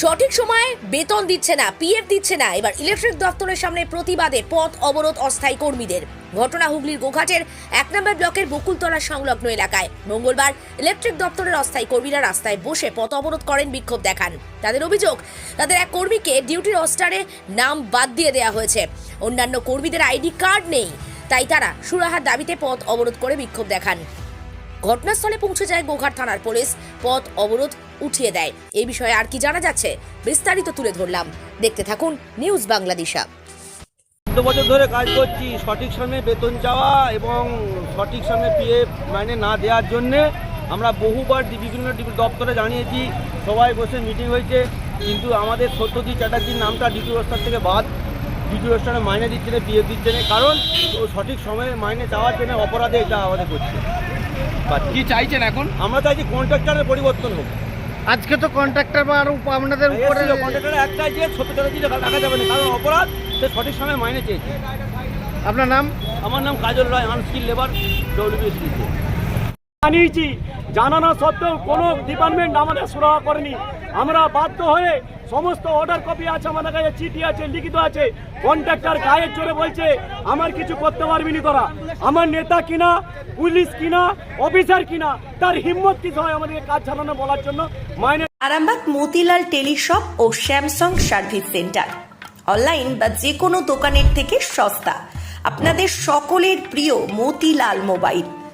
সঠিক সময়ে বেতন দিচ্ছে না, পিএফ দিচ্ছে না। এবার ইলেকট্রিক দপ্তরের সামনে প্রতিবাদে পথ অবরোধ অস্থায়ী কর্মীদের। ঘটনা হুগলির গোঘাটের এক নম্বর ব্লকের বকুলতলা সংলগ্ন এলাকায়। মঙ্গলবার ইলেকট্রিক দপ্তরের অস্থায়ী কর্মীরা রাস্তায় বসে পথ অবরোধ করেন, বিক্ষোভ দেখান। তাদের অভিযোগ, তাদের এক কর্মীকে ডিউটির রোস্টারে নাম বাদ দিয়ে দেওয়া হয়েছে। অন্যান্য কর্মীদের আইডি কার্ড নেই, তাই তারা সুরাহার দাবিতে পথ অবরোধ করে বিক্ষোভ দেখান। ঘটনাস্থলে পৌঁছে যায় গোঘাট থানার পুলিশ। পথ অবরোধ উঠিয়ে দেয়। এই বিষয়ে আর কি জানা যাচ্ছে বিস্তারিত তুলে ধরলাম। দেখতে থাকুন নিউজ বাংলাদেশা চোদ্দ বছর ধরে কাজ করছি সঠিক সময়ে বেতন চাওয়া এবং সঠিক সময়ে পিএফ মাইনে না দেওয়ার জন্যে আমরা বহুবার বিভিন্ন দপ্তরে জানিয়েছি সবাই বসে মিটিং হয়েছে কিন্তু আমাদের সত্যজিৎ চ্যাটার্জির নামটা ডিপি রোস্টার থেকে বাদ ডিপি রোস্টারে মাইনে দিচ্ছে না পিএফ দিচ্ছে না কারণ ও সঠিক সময়ে মাইনে চাওয়ার জন্য অপরাধে এটা আমাদের করছে। কি চাইছেন এখন? আমরা চাইছি কন্ট্রাক্টারের পরিবর্তন হোক। আজকে তো কন্ট্রাক্টর বা আরও আপনাদের উপরে কন্ট্রাক্টর একটাই যে ছোট্ট দিয়ে রাখা যাবে না। কারণ অপরাধ সে সঠিক সময় মাইনে চেয়েছে। আপনার নাম? আমার নাম কাজল রায় আনস্কিল লেবার ডব্লিউবিএসডিতে জানিয়েছি, জানানো সত্ত্বেও কোনো ডিপার্টমেন্ট আমাদের সুরাহা করেনি। আমরা বাধ্য হয়ে সমস্ত অর্ডার কপি আছে, আমাদের কাছে চিঠি আছে, লিখিত আছে। কন্ট্রাক্টর গায়ের জোরে বলছে, আমার কিছু করতে পারবি নি তোরা। আমার নেতা কিনা, পুলিশ কিনা অফিসার কিনা, তার হিম্মত কিছু হয় আমাদেরকে কাজ চালানো বলার জন্য? মাইনে আরামবাগ মতিলাল টেলিশপ ও স্যামসাং সার্ভিস সেন্টার। অনলাইন বা যে কোনো দোকানের থেকে সস্তা। আপনাদের সকলের প্রিয় মতিলাল মোবাইল।